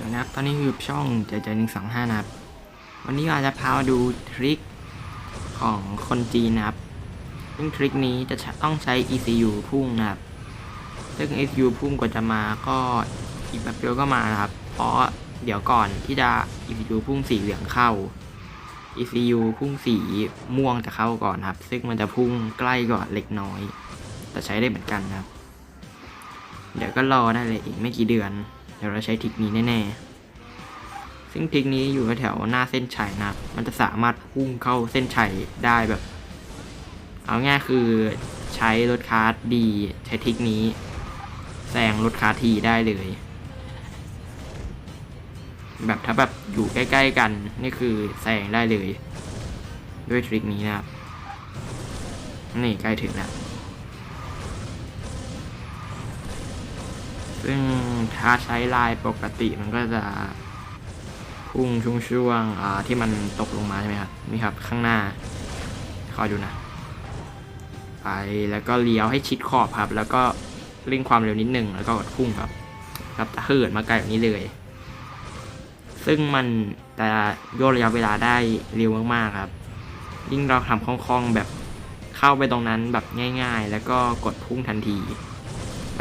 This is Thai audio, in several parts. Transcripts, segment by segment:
วัสดีนะครับตอนนี้คือช่องเจเจหนึ่งสองห้านะครับ วันนี้เราจะพามาดูทริคของคนจีนนะครับ ซึ่งทริคนี้จะต้องใช้ ECU พุ่งนะครับ ซึ่ง ECU พุ่งกว่าจะมาก็อีกแป๊บเดียวก็มานะครับ เพราะเดี๋ยวก่อนที่จะ ECU พุ่งสีเหลืองเข้า ECU พุ่งสีม่วงจะเข้าก่อนครับ ซึ่งมันจะพุ่งใกล้ก่อนเล็กน้อย แต่ใช้ได้เหมือนกันครับ เดี๋ยวก็รอได้เลยอีกไม่กี่เดือน เดี๋ยวเราใช้ทริกนี้แน่ๆ ซึ่งทริกนี้อยู่แถวหน้าเส้นชัยนะครับมันจะสามารถพุ่งเข้าเส้นชัยได้แบบ เอาง่ายคือใช้รถคาร์ดดีใช้ทริกนี้แซงรถคาร์ทีได้เลย แบบถ้าแบบอยู่ใกล้ ๆ กันนี่คือแซงได้เลย ด้วยทริกนี้นะครับ นี่ใกล้ถึงแล้ว ซึ่งถ้าใช้ลายปกติมันก็จะพุ่งช่วงช่วงๆที่มันตกลงมาใช่ไหมครับนี่ครับข้างหน้าคอยดูนะ ไปแล้วก็เลี้ยวให้ชิดขอบครับ แล้วก็เร่งความเร็วนิดหนึ่งแล้วก็กดพุ่งครับครับจะเหินมาไกลแบบนี้เลย ซึ่งมันจะย่นระยะเวลาได้เร็วมากๆครับ ยิ่งเราทำคล่องๆแบบเข้าไปตรงนั้นแบบง่าย ๆ แล้วก็กดพุ่งทันที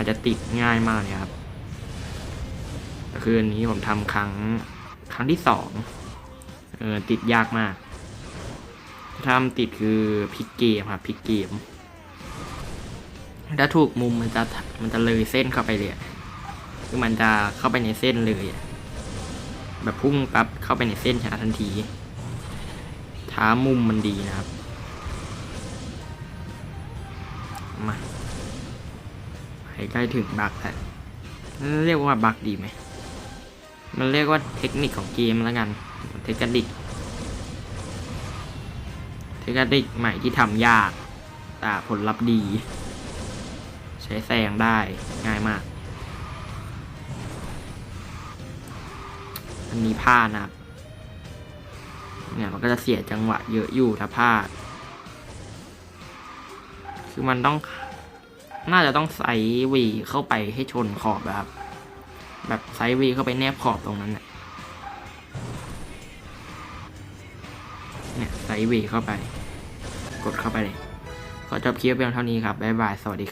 มันจะติดง่ายมากเลยครับแต่คืนนี้ผมทำครั้งครั้งที่สองเออติดยากมากทำติดคือพลิกเกมครับพลิกเกมถ้าถูกมุมมันจะมันจะเลยเส้นเข้าไปเลยคือมันจะเข้าไปในเส้นเลยแบบพุ่งปั๊บเข้าไปในเส้นชนะทันทีท้ามุมมันดีนะครับมา ใกล้ถึงบักแล้วเรียกว่าบักดีไหม มันเรียกว่าเทคนิคของเกมแล้วกัน เทคนิคเทคนิคใหม่ที่ทำยาก แต่ผลลัพธ์ดี ใช้แซงได้ง่ายมากอันนี้พลาดนะครับเนี่ยมันก็จะเสียจังหวะเยอะอยู่ถ้าพลาด คือมันต้อง น่าจะต้องไซวีเข้าไปให้ชนขอบนะครับ แบบไซวีเข้าไปแนบขอบตรงนั้นน่ะเนี่ยไซวีเข้าไป กดเข้าไปเลยขอจบคลิปเพียงเท่านี้ครับ บ๊ายบาย สวัสดีครับ